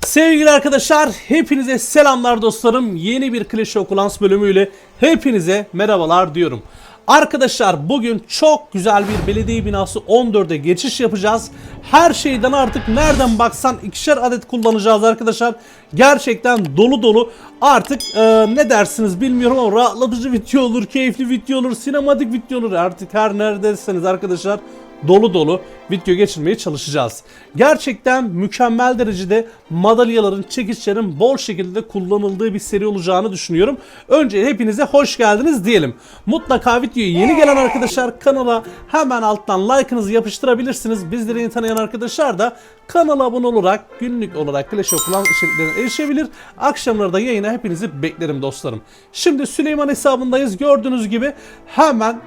Sevgili arkadaşlar, hepinize selamlar dostlarım. Yeni bir Clash of Clans bölümüyle hepinize merhabalar diyorum. Arkadaşlar bugün çok güzel bir belediye binası 14'e geçiş yapacağız. Her şeyden artık nereden baksan ikişer adet kullanacağız arkadaşlar. Gerçekten dolu dolu. Artık e, ne dersiniz bilmiyorum ama rahatlatıcı video olur, keyifli video olur, sinematik video olur. Artık her neredesiniz arkadaşlar dolu dolu video geçirmeye çalışacağız. Gerçekten mükemmel derecede madalyaların, çekiçlerin bol şekilde kullanıldığı bir seri olacağını düşünüyorum. Önce hepinize hoş geldiniz diyelim. Mutlaka videoya yeni gelen arkadaşlar kanala hemen alttan like'ınızı yapıştırabilirsiniz. Bizleri yeni tanıyan arkadaşlar da kanala abone olarak günlük olarak Clash of Clans içeriklerine erişebilir. Akşamları da yayına hepinizi beklerim dostlarım. Şimdi Süleyman hesabındayız. Gördüğünüz gibi hemen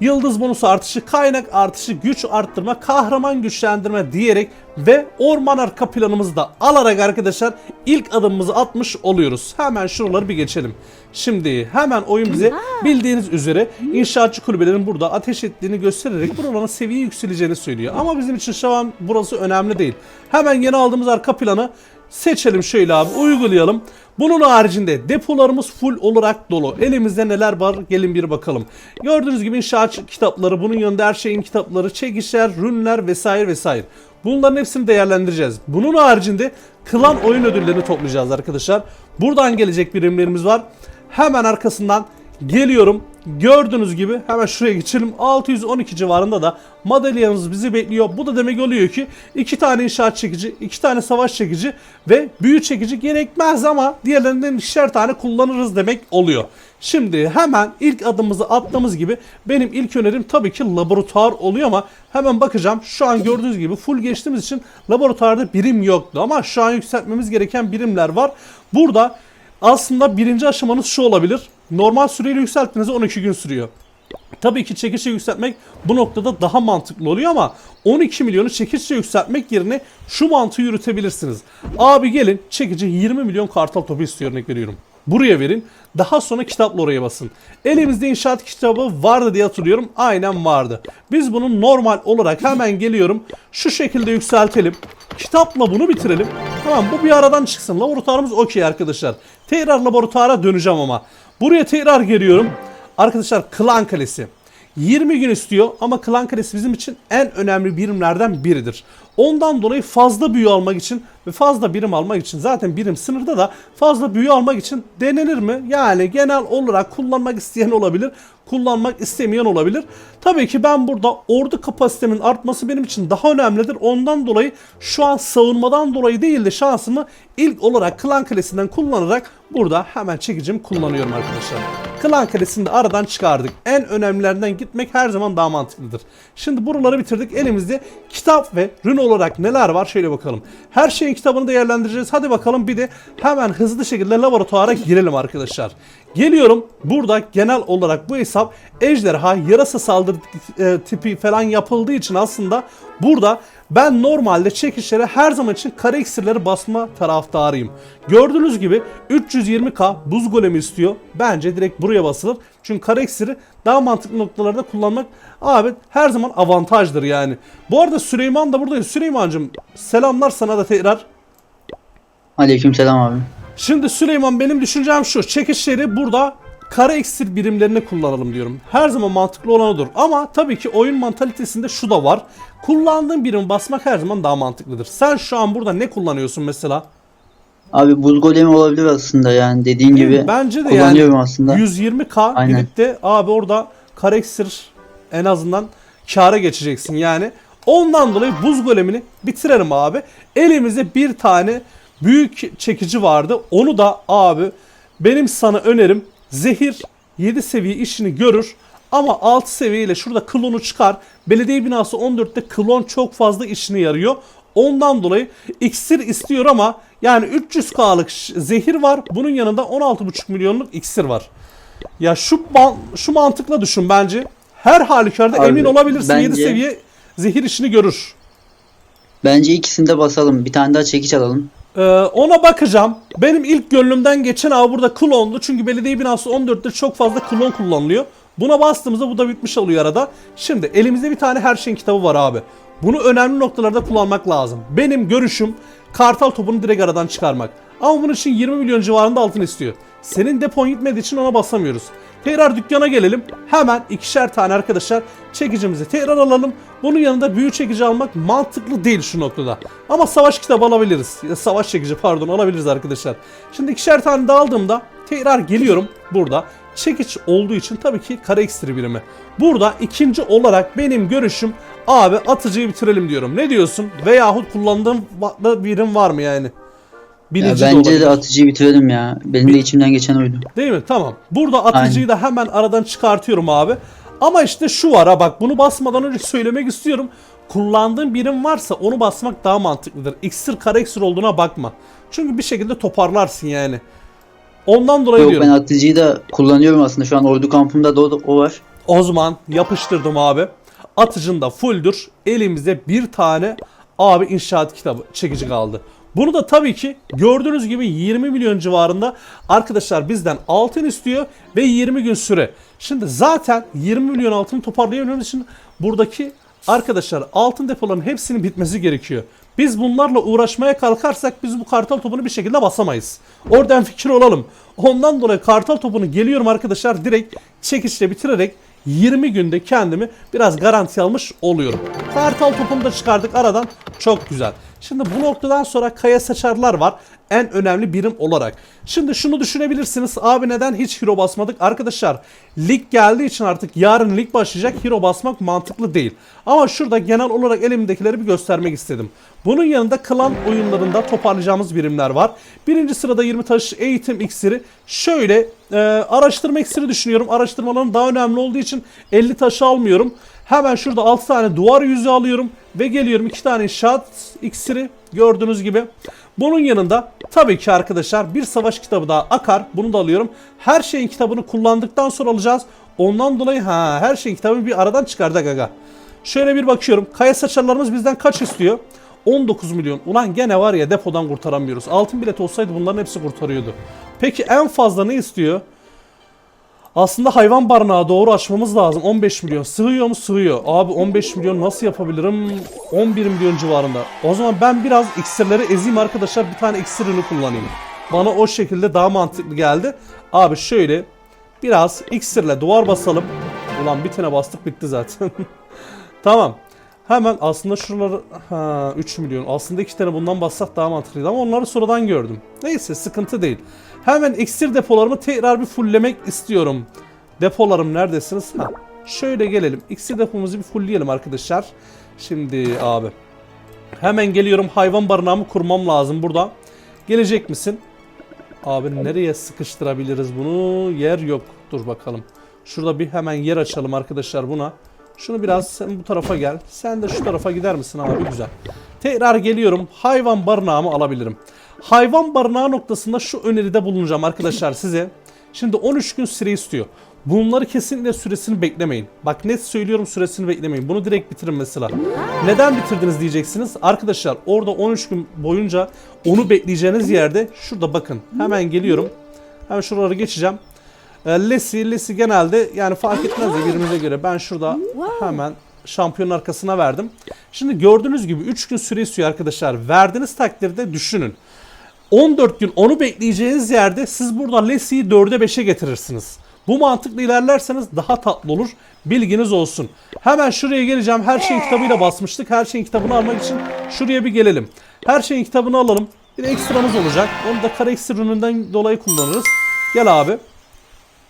Yıldız bonusu artışı, kaynak artışı, güç arttırma, kahraman güçlendirme diyerek ve orman arka planımızı da alarak arkadaşlar ilk adımımızı atmış oluyoruz. Hemen şuraları bir geçelim. Şimdi hemen oyun bize bildiğiniz üzere inşaatçı kulübelerin burada ateş ettiğini göstererek buraların seviye yükseleceğini söylüyor. Ama bizim için şu an burası önemli değil. Hemen yeni aldığımız arka planı seçelim şöyle abi uygulayalım. Bunun haricinde depolarımız full olarak dolu. Elimizde neler var gelin bir bakalım. Gördüğünüz gibi inşaat kitapları, bunun yanında her şeyin kitapları, çekişler, rünler vesaire vesaire. Bunların hepsini değerlendireceğiz. Bunun haricinde klan oyun ödüllerini toplayacağız arkadaşlar. Buradan gelecek birimlerimiz var. Hemen arkasından geliyorum. Gördüğünüz gibi hemen şuraya geçelim. 612 civarında da madalyamız bizi bekliyor. Bu da demek oluyor ki iki tane inşaat çekici, iki tane savaş çekici ve büyü çekici gerekmez ama diğerlerinden ikişer tane kullanırız demek oluyor. Şimdi hemen ilk adımımızı attığımız gibi benim ilk önerim tabii ki laboratuvar oluyor ama hemen bakacağım. Şu an gördüğünüz gibi full geçtiğimiz için laboratuvarda birim yoktu ama şu an yükseltmemiz gereken birimler var. Burada aslında birinci aşamanız şu olabilir. Normal süreyle yükselttiğinizde 12 gün sürüyor. Tabii ki çekişle yükseltmek bu noktada daha mantıklı oluyor ama 12 milyonu çekişle yükseltmek yerine şu mantığı yürütebilirsiniz. Abi gelin çekici 20 milyon kartal topu istiyor örnek veriyorum. Buraya verin. Daha sonra kitapla oraya basın. Elimizde inşaat kitabı vardı diye hatırlıyorum. Aynen vardı. Biz bunu normal olarak hemen geliyorum. Şu şekilde yükseltelim. Kitapla bunu bitirelim. Tamam bu bir aradan çıksın. Laboratuvarımız okey arkadaşlar. Tekrar laboratuvara döneceğim ama. Buraya tekrar geliyorum. Arkadaşlar Klan Kalesi. 20 gün istiyor ama Klan Kalesi bizim için en önemli birimlerden biridir. Ondan dolayı fazla büyü almak için ve fazla birim almak için zaten birim sınırda da fazla büyü almak için denenir mi? Yani genel olarak kullanmak isteyen olabilir, kullanmak istemeyen olabilir. Tabii ki ben burada ordu kapasitemin artması benim için daha önemlidir. Ondan dolayı şu an savunmadan dolayı değil de şansımı ilk olarak Klan Kalesi'nden kullanarak burada hemen çekicimi kullanıyorum arkadaşlar. Klan Kalesi'ni de aradan çıkardık. En önemlilerinden gitmek her zaman daha mantıklıdır. Şimdi buraları bitirdik. Elimizde kitap ve rün olarak neler var şöyle bakalım. Her şeyin kitabını değerlendireceğiz. Hadi bakalım bir de hemen hızlı şekilde laboratuvara girelim arkadaşlar. Geliyorum. Burada genel olarak bu hesap ejderha yarasa saldırı e, tipi falan yapıldığı için aslında burada ben normalde çekişlere her zaman için kare iksirleri basma taraftarıyım. Gördüğünüz gibi 320k buz golemi istiyor. Bence direkt buraya basılır. Çünkü kare iksiri daha mantıklı noktalarda kullanmak abi her zaman avantajdır yani. Bu arada Süleyman da buradayız. Süleyman'cığım selamlar sana da tekrar. Aleykümselam abi. Şimdi Süleyman benim düşüncem şu. Çekişleri burada kara iksir birimlerini kullanalım diyorum. Her zaman mantıklı olan odur. Ama tabii ki oyun mantalitesinde şu da var. Kullandığın birim basmak her zaman daha mantıklıdır. Sen şu an burada ne kullanıyorsun mesela? Abi buz golemi olabilir aslında yani dediğin gibi. Bence de yani aslında. 120k Aynen. gidip de abi orada kara iksir en azından kâra geçeceksin yani. Ondan dolayı buz golemini bitirelim abi. Elimizde bir tane büyük çekici vardı. Onu da abi benim sana önerim zehir 7 seviye işini görür. Ama 6 seviyeyle şurada klonu çıkar. Belediye binası 14'te klon çok fazla işine yarıyor. Ondan dolayı iksir istiyor ama yani 300k'lık ş- zehir var. Bunun yanında 16,5 milyonluk iksir var. Ya şu şu mantıkla düşün bence. Her halükarda Abi, emin olabilirsin 7 bence- seviye zehir işini görür. Bence ikisini de basalım. Bir tane daha çekiç alalım. Ee, ona bakacağım. Benim ilk gönlümden geçen abi burada klondu. Çünkü belediye binası 14'te çok fazla klon kullanılıyor. Buna bastığımızda bu da bitmiş oluyor arada. Şimdi elimizde bir tane her şeyin kitabı var abi. Bunu önemli noktalarda kullanmak lazım. Benim görüşüm kartal topunu direkt aradan çıkarmak. Ama bunun için 20 milyon civarında altın istiyor. Senin depon gitmediği için ona basamıyoruz. Tekrar dükkana gelelim. Hemen ikişer tane arkadaşlar çekicimizi tekrar alalım. Bunun yanında büyü çekici almak mantıklı değil şu noktada. Ama savaş kitabı alabiliriz. Savaş çekici pardon alabiliriz arkadaşlar. Şimdi ikişer tane daha aldığımda tekrar geliyorum burada. Çekiç olduğu için tabii ki kare ekstri birimi. Burada ikinci olarak benim görüşüm abi atıcıyı bitirelim diyorum. Ne diyorsun? Veyahut kullandığım birim var mı yani? Ya Birinci de bence olabilir. de atıcıyı bitirelim ya. Benim de içimden geçen oydu. Değil mi? Tamam. Burada atıcıyı da hemen aradan çıkartıyorum abi. Ama işte şu var ha bak bunu basmadan önce söylemek istiyorum. Kullandığın birim varsa onu basmak daha mantıklıdır. İksir kara iksir olduğuna bakma. Çünkü bir şekilde toparlarsın yani. Ondan dolayı Yok diyorum. ben atıcıyı da kullanıyorum aslında. Şu an ordu kampımda da o, o var. O zaman yapıştırdım abi. Atıcın da fulldür. Elimizde bir tane abi inşaat kitabı çekici kaldı. Bunu da tabii ki gördüğünüz gibi 20 milyon civarında arkadaşlar bizden altın istiyor ve 20 gün süre. Şimdi zaten 20 milyon altın toparlayabilmemiz için buradaki arkadaşlar altın depolarının hepsinin bitmesi gerekiyor. Biz bunlarla uğraşmaya kalkarsak biz bu kartal topunu bir şekilde basamayız. Oradan fikir olalım. Ondan dolayı kartal topunu geliyorum arkadaşlar direkt çekişle bitirerek 20 günde kendimi biraz garanti almış oluyorum. Kartal topunu da çıkardık aradan. Çok güzel. Şimdi bu noktadan sonra kaya saçarlar var. En önemli birim olarak. Şimdi şunu düşünebilirsiniz. Abi neden hiç hero basmadık? Arkadaşlar lig geldiği için artık yarın lig başlayacak. Hero basmak mantıklı değil. Ama şurada genel olarak elimdekileri bir göstermek istedim. Bunun yanında klan oyunlarında toparlayacağımız birimler var. Birinci sırada 20 taş eğitim iksiri. Şöyle e, araştırma iksiri düşünüyorum. Araştırmaların daha önemli olduğu için 50 taşı almıyorum. Hemen şurada 6 tane duvar yüzü alıyorum. Ve geliyorum 2 tane inşaat iksiri gördüğünüz gibi. Bunun yanında tabii ki arkadaşlar bir savaş kitabı daha akar. Bunu da alıyorum. Her şeyin kitabını kullandıktan sonra alacağız. Ondan dolayı ha her şeyin kitabını bir aradan çıkardık aga. Şöyle bir bakıyorum. Kaya saçarlarımız bizden kaç istiyor? 19 milyon. Ulan gene var ya depodan kurtaramıyoruz. Altın bilet olsaydı bunların hepsi kurtarıyordu. Peki en fazla ne istiyor? Aslında hayvan barınağı doğru açmamız lazım. 15 milyon. Sığıyor mu? Sığıyor. Abi 15 milyon nasıl yapabilirim? 11 milyon civarında. O zaman ben biraz iksirleri ezeyim arkadaşlar. Bir tane iksir kullanayım. Bana o şekilde daha mantıklı geldi. Abi şöyle biraz iksirle duvar basalım. Ulan bir tane bastık bitti zaten. tamam. Hemen aslında şuraları ha 3 milyon. Aslında iki tane bundan bassak daha mantıklıydı ama onları sonradan gördüm. Neyse sıkıntı değil. Hemen iksir depolarımı tekrar bir fulllemek istiyorum. Depolarım neredesiniz? Ha. Şöyle gelelim. İksir depomuzu bir fullleyelim arkadaşlar. Şimdi abi. Hemen geliyorum. Hayvan barınağımı kurmam lazım burada. Gelecek misin? Abi nereye sıkıştırabiliriz bunu? Yer yok. Dur bakalım. Şurada bir hemen yer açalım arkadaşlar buna. Şunu biraz sen bu tarafa gel. Sen de şu tarafa gider misin abi? Güzel. Tekrar geliyorum. Hayvan barınağımı alabilirim. Hayvan barınağı noktasında şu öneride bulunacağım arkadaşlar size. Şimdi 13 gün süre istiyor. Bunları kesinlikle süresini beklemeyin. Bak net söylüyorum süresini beklemeyin. Bunu direkt bitirin mesela. Neden bitirdiniz diyeceksiniz. Arkadaşlar orada 13 gün boyunca onu bekleyeceğiniz yerde şurada bakın. Hemen geliyorum. Hemen şuraları geçeceğim. E, Lesi, Lesi genelde yani fark etmez ya birbirimize göre. Ben şurada hemen şampiyonun arkasına verdim. Şimdi gördüğünüz gibi 3 gün süre istiyor arkadaşlar. Verdiğiniz takdirde düşünün. 14 gün onu bekleyeceğiniz yerde siz burada Lesi'yi 4'e 5'e getirirsiniz. Bu mantıkla ilerlerseniz daha tatlı olur. Bilginiz olsun. Hemen şuraya geleceğim. Her şeyin kitabıyla basmıştık. Her şeyin kitabını almak için şuraya bir gelelim. Her şeyin kitabını alalım. Bir ekstramız olacak. Onu da kare ekstra ürününden dolayı kullanırız. Gel abi.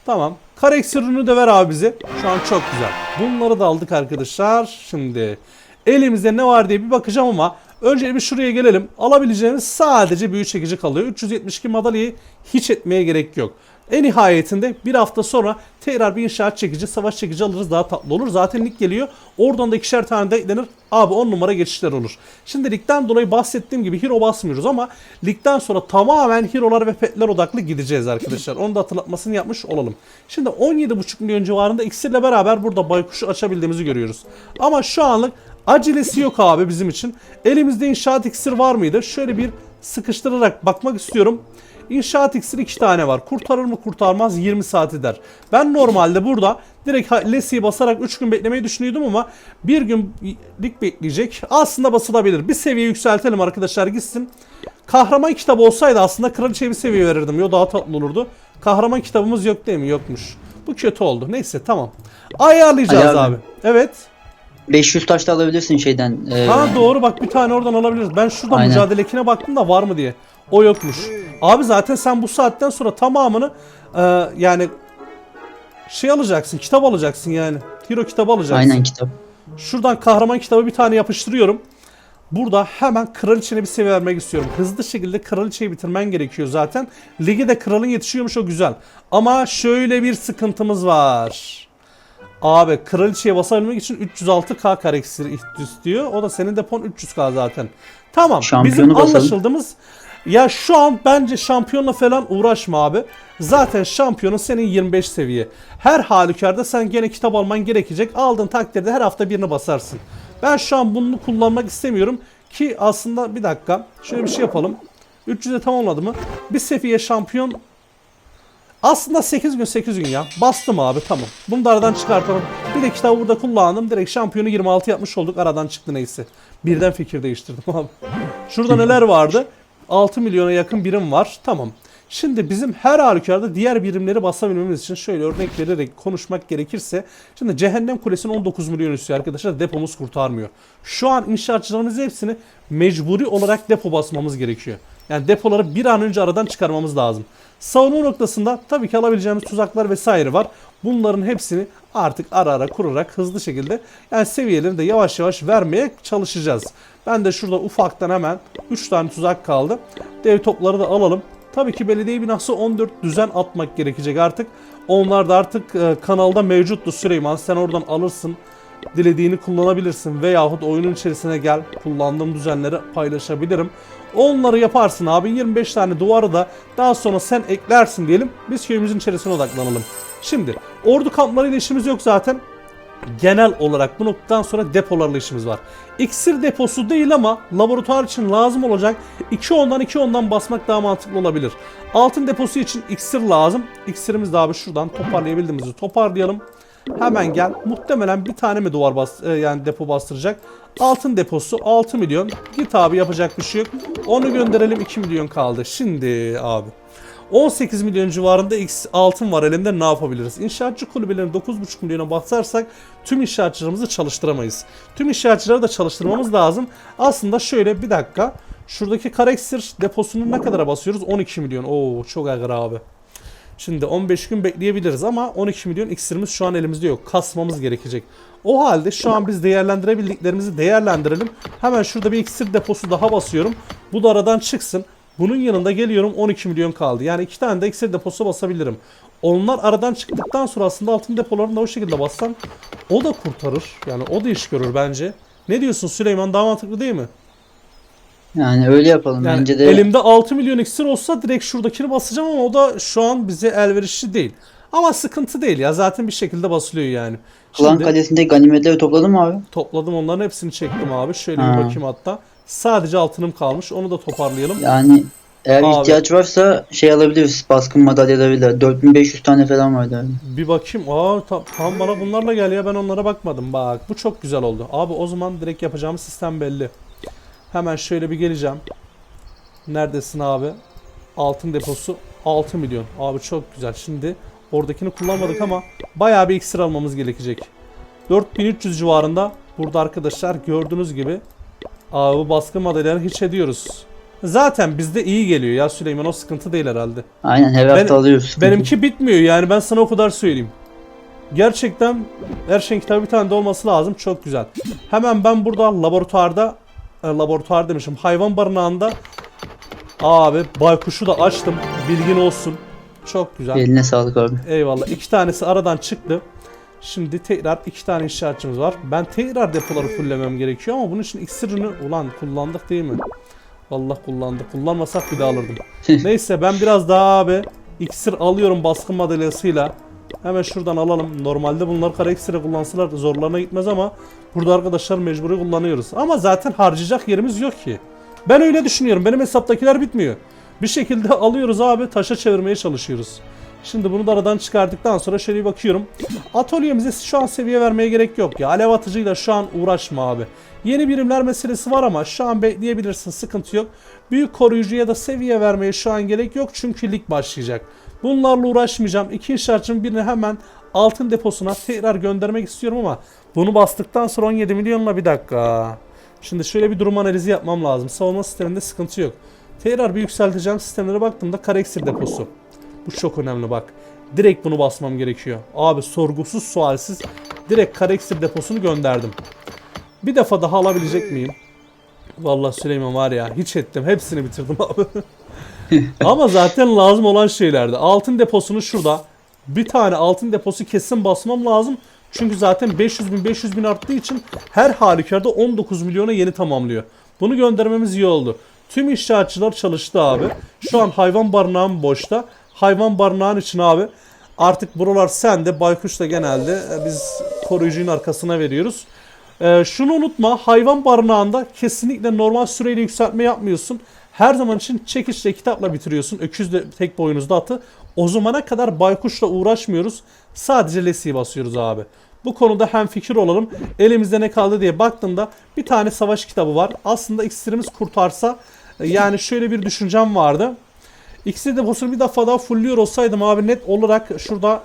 Tamam. Kare ekstra ürünü de ver abi bize. Şu an çok güzel. Bunları da aldık arkadaşlar. Şimdi elimizde ne var diye bir bakacağım ama önce bir şuraya gelelim. Alabileceğimiz sadece büyü çekici kalıyor. 372 madalyayı hiç etmeye gerek yok. En nihayetinde bir hafta sonra tekrar bir inşaat çekici, savaş çekici alırız daha tatlı olur. Zaten lig geliyor. Oradan da ikişer tane de eklenir. Abi 10 numara geçişler olur. Şimdi ligden dolayı bahsettiğim gibi hero basmıyoruz ama ligden sonra tamamen hero'lar ve petler odaklı gideceğiz arkadaşlar. Onu da hatırlatmasını yapmış olalım. Şimdi 17,5 milyon civarında iksirle beraber burada baykuşu açabildiğimizi görüyoruz. Ama şu anlık acelesi yok abi bizim için. Elimizde inşaat iksir var mıydı? Şöyle bir sıkıştırarak bakmak istiyorum. İnşaat iksiri 2 tane var. Kurtarır mı kurtarmaz 20 saat eder. Ben normalde burada direkt Lesi'yi basarak 3 gün beklemeyi düşünüyordum ama bir günlük bekleyecek. Aslında basılabilir. Bir seviye yükseltelim arkadaşlar gitsin. Kahraman kitabı olsaydı aslında kraliçeye bir seviye verirdim. Yo daha tatlı olurdu. Kahraman kitabımız yok değil mi? Yokmuş. Bu kötü oldu. Neyse tamam. Ayarlayacağız abi. abi. Evet. 500 taş da alabilirsin şeyden. e, Ha doğru bak bir tane oradan alabiliriz. Ben şuradan Aynen. mücadelekine baktım da var mı diye. O yokmuş. Abi zaten sen bu saatten sonra tamamını e, yani şey alacaksın, kitap alacaksın yani. Hero kitabı alacaksın. Aynen kitap. Şuradan kahraman kitabı bir tane yapıştırıyorum. Burada hemen kraliçene bir seviye vermek istiyorum. Hızlı şekilde kraliçeyi bitirmen gerekiyor zaten. Ligi de kralın yetişiyormuş o güzel. Ama şöyle bir sıkıntımız var. Abi kraliçeye basabilmek için 306k kare iksiri istiyor. O da senin depon 300k zaten. Tamam. Şampiyonu bizim basalım. anlaşıldığımız ya şu an bence şampiyonla falan uğraşma abi. Zaten şampiyonun senin 25 seviye. Her halükarda sen gene kitap alman gerekecek. Aldığın takdirde her hafta birini basarsın. Ben şu an bunu kullanmak istemiyorum ki aslında bir dakika şöyle bir şey yapalım. 300'e tamamladı mı? Bir seviye şampiyon aslında 8 gün 8 gün ya. Bastım abi tamam. Bunu da aradan çıkartalım. Bir de kitabı burada kullandım. Direkt şampiyonu 26 yapmış olduk. Aradan çıktı neyse. Birden fikir değiştirdim abi. Şurada neler vardı? 6 milyona yakın birim var. Tamam. Şimdi bizim her halükarda diğer birimleri basabilmemiz için şöyle örnek vererek konuşmak gerekirse şimdi Cehennem Kulesi'nin 19 milyon üstü arkadaşlar depomuz kurtarmıyor. Şu an inşaatçılarımız hepsini mecburi olarak depo basmamız gerekiyor. Yani depoları bir an önce aradan çıkarmamız lazım. Savunma noktasında tabii ki alabileceğimiz tuzaklar vesaire var. Bunların hepsini artık ara ara kurarak hızlı şekilde yani seviyelerini de yavaş yavaş vermeye çalışacağız. Ben de şurada ufaktan hemen 3 tane tuzak kaldı. Dev topları da alalım. Tabii ki belediye binası 14 düzen atmak gerekecek artık. Onlar da artık e, kanalda mevcuttu Süleyman. Sen oradan alırsın. Dilediğini kullanabilirsin. Veyahut oyunun içerisine gel. Kullandığım düzenleri paylaşabilirim. Onları yaparsın abi. 25 tane duvarı da daha sonra sen eklersin diyelim. Biz köyümüzün içerisine odaklanalım. Şimdi ordu kamplarıyla işimiz yok zaten genel olarak bu noktadan sonra depolarla işimiz var. İksir deposu değil ama laboratuvar için lazım olacak 2 ondan 2 ondan basmak daha mantıklı olabilir. Altın deposu için iksir lazım. İksirimiz de abi şuradan toparlayabildiğimizi toparlayalım. Hemen gel. Muhtemelen bir tane mi duvar bas e, yani depo bastıracak. Altın deposu 6 milyon. Git abi yapacak bir şey yok. Onu gönderelim 2 milyon kaldı. Şimdi abi. 18 milyon civarında X altın var elimde ne yapabiliriz? İnşaatçı kulübelerini 9,5 milyona basarsak tüm inşaatçılarımızı çalıştıramayız. Tüm inşaatçıları da çalıştırmamız lazım. Aslında şöyle bir dakika. Şuradaki kareksir deposunu ne kadara basıyoruz? 12 milyon. Oo çok ağır abi. Şimdi 15 gün bekleyebiliriz ama 12 milyon iksirimiz şu an elimizde yok. Kasmamız gerekecek. O halde şu an biz değerlendirebildiklerimizi değerlendirelim. Hemen şurada bir iksir deposu daha basıyorum. Bu da aradan çıksın. Bunun yanında geliyorum 12 milyon kaldı. Yani iki tane de iksir deposu basabilirim. Onlar aradan çıktıktan sonra aslında altın depolarını da o şekilde bassam o da kurtarır. Yani o da iş görür bence. Ne diyorsun Süleyman daha mantıklı değil mi? Yani öyle yapalım Yani bence de. elimde 6 milyon iksir olsa direkt şuradakini basacağım ama o da şu an bize elverişli değil. Ama sıkıntı değil ya zaten bir şekilde basılıyor yani. Klan Şimdi Kalesi'nde ganimetleri topladın mı abi? topladım onların hepsini çektim abi. Şöyle Ha. bir bakayım hatta. Sadece altınım kalmış onu da toparlayalım. Yani eğer Abi. ihtiyaç varsa şey alabiliriz. Baskın madalyaları bile. 4500 tane falan vardı abi. Bir bakayım. Aa tam, tam bana bunlarla gel ya ben onlara bakmadım. Bak bu çok güzel oldu. Abi o zaman direkt yapacağımız sistem belli. Hemen şöyle bir geleceğim. Neredesin abi? Altın deposu 6 milyon. Abi çok güzel. Şimdi oradakini kullanmadık ama bayağı bir iksir almamız gerekecek. 4300 civarında burada arkadaşlar gördüğünüz gibi abi bu baskın madalyaları hiç ediyoruz. Zaten bizde iyi geliyor ya Süleyman o sıkıntı değil herhalde. Aynen her Ben- hafta alıyoruz. Benimki bitmiyor yani ben sana o kadar söyleyeyim. Gerçekten her şeyin kitabı bir tane de olması lazım. Çok güzel. Hemen ben burada laboratuvarda laboratuvar demişim. Hayvan barınağında abi baykuşu da açtım. Bilgin olsun. Çok güzel. Eline sağlık abi. Eyvallah. İki tanesi aradan çıktı. Şimdi tekrar iki tane inşaatçımız var. Ben tekrar depoları fullemem gerekiyor ama bunun için iksirini ulan kullandık değil mi? Vallahi kullandık. Kullanmasak bir daha alırdım. Neyse ben biraz daha abi iksir alıyorum baskın madalyasıyla. Hemen şuradan alalım. Normalde bunlar kara iksiri kullansalar zorlarına gitmez ama burada arkadaşlar mecburi kullanıyoruz. Ama zaten harcayacak yerimiz yok ki. Ben öyle düşünüyorum. Benim hesaptakiler bitmiyor. Bir şekilde alıyoruz abi taşa çevirmeye çalışıyoruz. Şimdi bunu da aradan çıkardıktan sonra şöyle bir bakıyorum. Atölyemize şu an seviye vermeye gerek yok ya. Alev atıcıyla şu an uğraşma abi. Yeni birimler meselesi var ama şu an bekleyebilirsin sıkıntı yok. Büyük koruyucuya da seviye vermeye şu an gerek yok çünkü lig başlayacak. Bunlarla uğraşmayacağım. İki inşaatçının birini hemen altın deposuna tekrar göndermek istiyorum ama bunu bastıktan sonra 17 milyonla bir dakika. Şimdi şöyle bir durum analizi yapmam lazım. Savunma sisteminde sıkıntı yok. Tekrar bir yükselteceğim sistemlere baktığımda kareksir deposu. Bu çok önemli bak. Direkt bunu basmam gerekiyor. Abi sorgusuz sualsiz direkt kareksir deposunu gönderdim. Bir defa daha alabilecek miyim? Vallahi Süleyman var ya hiç ettim. Hepsini bitirdim abi. Ama zaten lazım olan şeylerdi. Altın deposunu şurada. Bir tane altın deposu kesin basmam lazım. Çünkü zaten 500 bin 500 bin arttığı için her halükarda 19 milyona yeni tamamlıyor. Bunu göndermemiz iyi oldu. Tüm inşaatçılar çalıştı abi. Şu an hayvan barınağım boşta. Hayvan barınağın için abi artık buralar sende. Baykuş da genelde e, biz koruyucunun arkasına veriyoruz. Ee, şunu unutma hayvan barınağında kesinlikle normal süreyle yükseltme yapmıyorsun. Her zaman için çekişle kitapla bitiriyorsun. Öküzle tek boynuzda atı. O zamana kadar baykuşla uğraşmıyoruz. Sadece lesiyi basıyoruz abi. Bu konuda hem fikir olalım. Elimizde ne kaldı diye baktığımda bir tane savaş kitabı var. Aslında iksirimiz kurtarsa e, yani şöyle bir düşüncem vardı. İksir deposunu bir defa daha fullüyor olsaydım abi net olarak şurada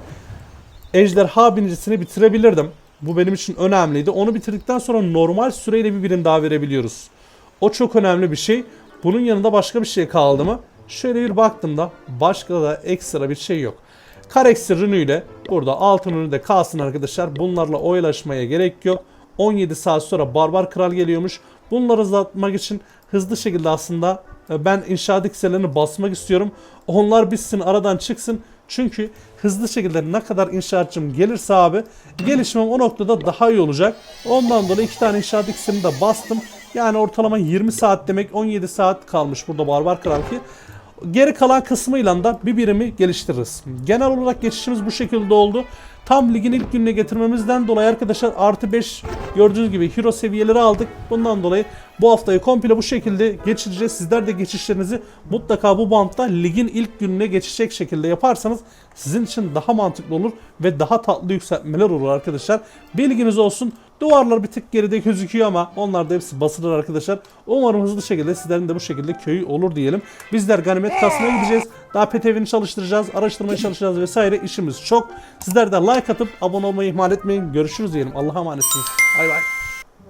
ejderha binicisini bitirebilirdim. Bu benim için önemliydi. Onu bitirdikten sonra normal süreyle bir birim daha verebiliyoruz. O çok önemli bir şey. Bunun yanında başka bir şey kaldı mı? Şöyle bir baktığımda başka da ekstra bir şey yok. Kareksir ürünüyle burada altın ürünü de kalsın arkadaşlar. Bunlarla oylaşmaya gerek yok. 17 saat sonra Barbar Kral geliyormuş. Bunları hızlatmak için hızlı şekilde aslında e, ben inşaat iksirlerini basmak istiyorum. Onlar bitsin aradan çıksın. Çünkü hızlı şekilde ne kadar inşaatçım gelirse abi gelişmem o noktada daha iyi olacak. Ondan dolayı iki tane inşaat iksirini de bastım. Yani ortalama 20 saat demek 17 saat kalmış burada Barbar Kral ki. Geri kalan kısmıyla da bir birimi geliştiririz. Genel olarak geçişimiz bu şekilde oldu. Tam ligin ilk gününe getirmemizden dolayı arkadaşlar artı 5 gördüğünüz gibi hero seviyeleri aldık. Bundan dolayı bu haftayı komple bu şekilde geçireceğiz. Sizler de geçişlerinizi mutlaka bu bantta ligin ilk gününe geçecek şekilde yaparsanız sizin için daha mantıklı olur ve daha tatlı yükseltmeler olur arkadaşlar. Bilginiz olsun. Duvarlar bir tık geride gözüküyor ama onlar da hepsi basılır arkadaşlar. Umarım hızlı şekilde sizlerin de bu şekilde köyü olur diyelim. Bizler ganimet kasmaya gideceğiz. Daha PTV'ni çalıştıracağız, araştırmaya çalışacağız vesaire işimiz çok. Sizler de like atıp abone olmayı ihmal etmeyin. Görüşürüz diyelim. Allah'a emanetsiniz. Bay bay.